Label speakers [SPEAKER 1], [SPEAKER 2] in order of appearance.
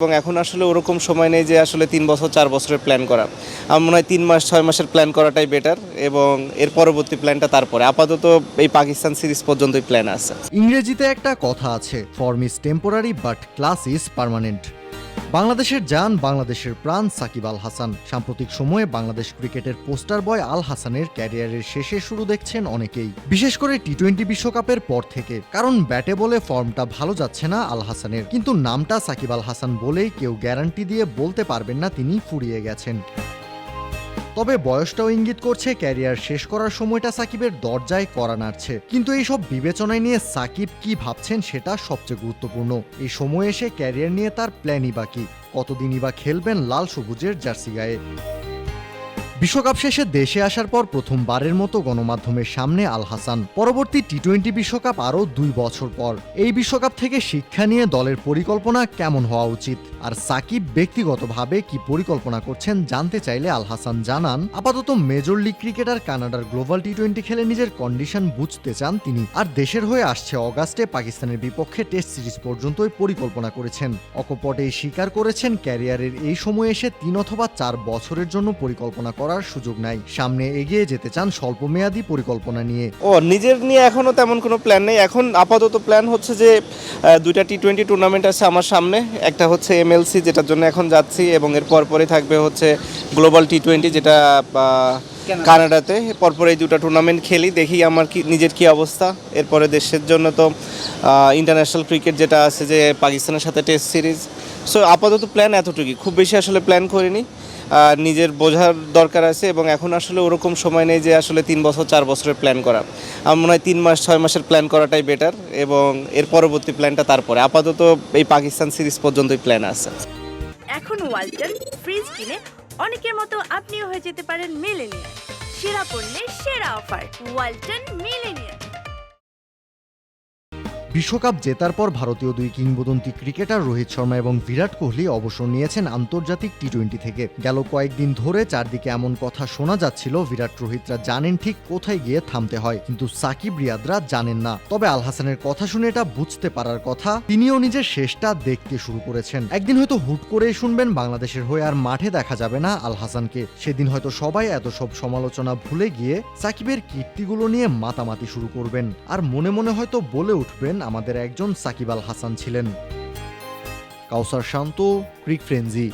[SPEAKER 1] এবং এখন আসলে ওরকম সময় নেই যে আসলে তিন বছর, চার বছরের প্ল্যান করা। আমার মনে হয় তিন মাস, ছয় মাসের প্ল্যান করাটাই বেটার এবং এর পরবর্তী প্ল্যানটা তারপরে। আপাতত এই পাকিস্তান সিরিজ পর্যন্তই প্ল্যান আছে।
[SPEAKER 2] ইংরেজিতে একটা কথা আছে form is temporary but class is permanent বাংলাদেশের যান বাংলাদেশের প্রাণ, সাকিব আল হাসান। সাম্প্রতিক সময়ে বাংলাদেশ ক্রিকেটের পোস্টার বয় আল হাসানের ক্যারিয়ারের শেষে শুরু দেখছেন অনেকেই। বিশেষ করে টি টোয়েন্টি বিশ্বকাপের পর থেকে, কারণ ব্যাটে বলে ফর্মটা ভালো যাচ্ছে না আল হাসানের। কিন্তু নামটা সাকিব আল হাসান বলেই কেউ গ্যারান্টি দিয়ে বলতে পারবেন না তিনি ফুরিয়ে গেছেন। তবে বয়সটাও ইঙ্গিত করছে ক্যারিয়ার শেষ করার সময়টা সাকিবের দরজায় করা নাড়ছে। কিন্তু এইসব বিবেচনায় নিয়ে সাকিব কি ভাবছেন সেটা সবচেয়ে গুরুত্বপূর্ণ। এই সময়ে এসে ক্যারিয়ার নিয়ে তার প্ল্যানই বাকি। কতদিনই বা খেলবেন লাল সবুজের জার্সি গায়ে। বিশ্বকাপ শেষে দেশে আসার পর প্রথমবারের মতো গণমাধ্যমের সামনে আল হাসান। পরবর্তী টি টোয়েন্টি বিশ্বকাপ আরও দুই বছর পর। এই বিশ্বকাপ থেকে শিক্ষা নিয়ে দলের পরিকল্পনা কেমন হওয়া উচিত? আর সাকিব ব্যক্তিগতভাবে কি পরিকল্পনা করছেন জানতে চাইলে আল হাসান জানান। আপাতত মেজর লিগ ক্রিকেটার কানাডার গ্লোবাল টি টোয়েন্টি খেলে নিজের কন্ডিশন বুঝতে চান তিনি। আর দেশের হয়ে আসছে অগাস্টে পাকিস্তানের বিপক্ষে টেস্ট সিরিজ পর্যন্তই পরিকল্পনা করেছেন। অকপটে স্বীকার করেছেন ক্যারিয়ারের এই সময়ে এসে তিন অথবা চার বছরের জন্য পরিকল্পনা করার সুযোগ নাই। সামনে এগিয়ে যেতে চান স্বল্পমেয়াদী পরিকল্পনা নিয়ে।
[SPEAKER 1] ও নিজের নিয়ে এখনও তেমন কোনো প্ল্যান নেই। এখন আপাতত প্ল্যান হচ্ছে যে দুইটা টি টোয়েন্টি টুর্নামেন্ট আছে আমার সামনে। একটা হচ্ছে এমএলসি যেটার জন্য এখন যাচ্ছি এবং এর পরপরই থাকবে হচ্ছে গ্লোবাল টি টোয়েন্টি যেটা কানাডাতে পরপর এই দুটো টুর্নামেন্ট খেলি দেখি আমার কি নিজের কি অবস্থা। এরপরে দেশের জন্য তো ইন্টারন্যাশনাল ক্রিকেট যেটা আছে যে পাকিস্তানের সাথে টেস্ট সিরিজ সো আপাতত প্ল্যান এতটুকুই। খুব বেশি আসলে প্ল্যান করিনি। নিজের বোঝার দরকার আছে এবং এখন আসলে ওরকম সময় নেই যে আসলে তিন বছর, চার বছরের প্ল্যান করা। আমার মনে হয় তিন মাস, ছয় মাসের প্ল্যান করাটাই বেটার এবং এর পরবর্তী প্ল্যানটা তারপরে। আপাতত এই পাকিস্তান সিরিজ পর্যন্তই প্ল্যান আছে।
[SPEAKER 3] এখন ওয়ালটন ফ্রিজ কিনে অনেকের মতো আপনিও হয়ে যেতে পারেন মিলেনিয়ার সেরা পণ্যের সেরা অফার ওয়ালটন মিলেনিয়ার
[SPEAKER 2] বিশ্বকাপ জেতার পর ভারতীয় দুই কিংবদন্তি ক্রিকেটার রোহিত শর্মা এবং বিরাট কোহলি অবসর নিয়েছেন আন্তর্জাতিক টি টোয়েন্টি থেকে। গেল কয়েকদিন ধরে চারদিকে এমন কথা শোনা যাচ্ছিল, বিরাট রোহিতরা জানেন ঠিক কোথায় গিয়ে থামতে হয়, কিন্তু সাকিব রিয়াদরা জানেন না। তবে আল হাসানের কথা শুনে এটা বুঝতে পারার কথা, তিনিও নিজের শেষটা দেখতে শুরু করেছেন। একদিন হয়তো হুট করেই শুনবেন, বাংলাদেশের হয়ে আর মাঠে দেখা যাবে না আল হাসানকে। সেদিন হয়তো সবাই এত সব সমালোচনা ভুলে গিয়ে সাকিবের কীর্তিগুলো নিয়ে মাতামাতি শুরু করবেন। আর মনে মনে হয়তো বলে উঠবেন আমাদের একজন সাকিব আল হাসান ছিলেন। কাউসার শান্ত ক্রিক ফ্রেঞ্জি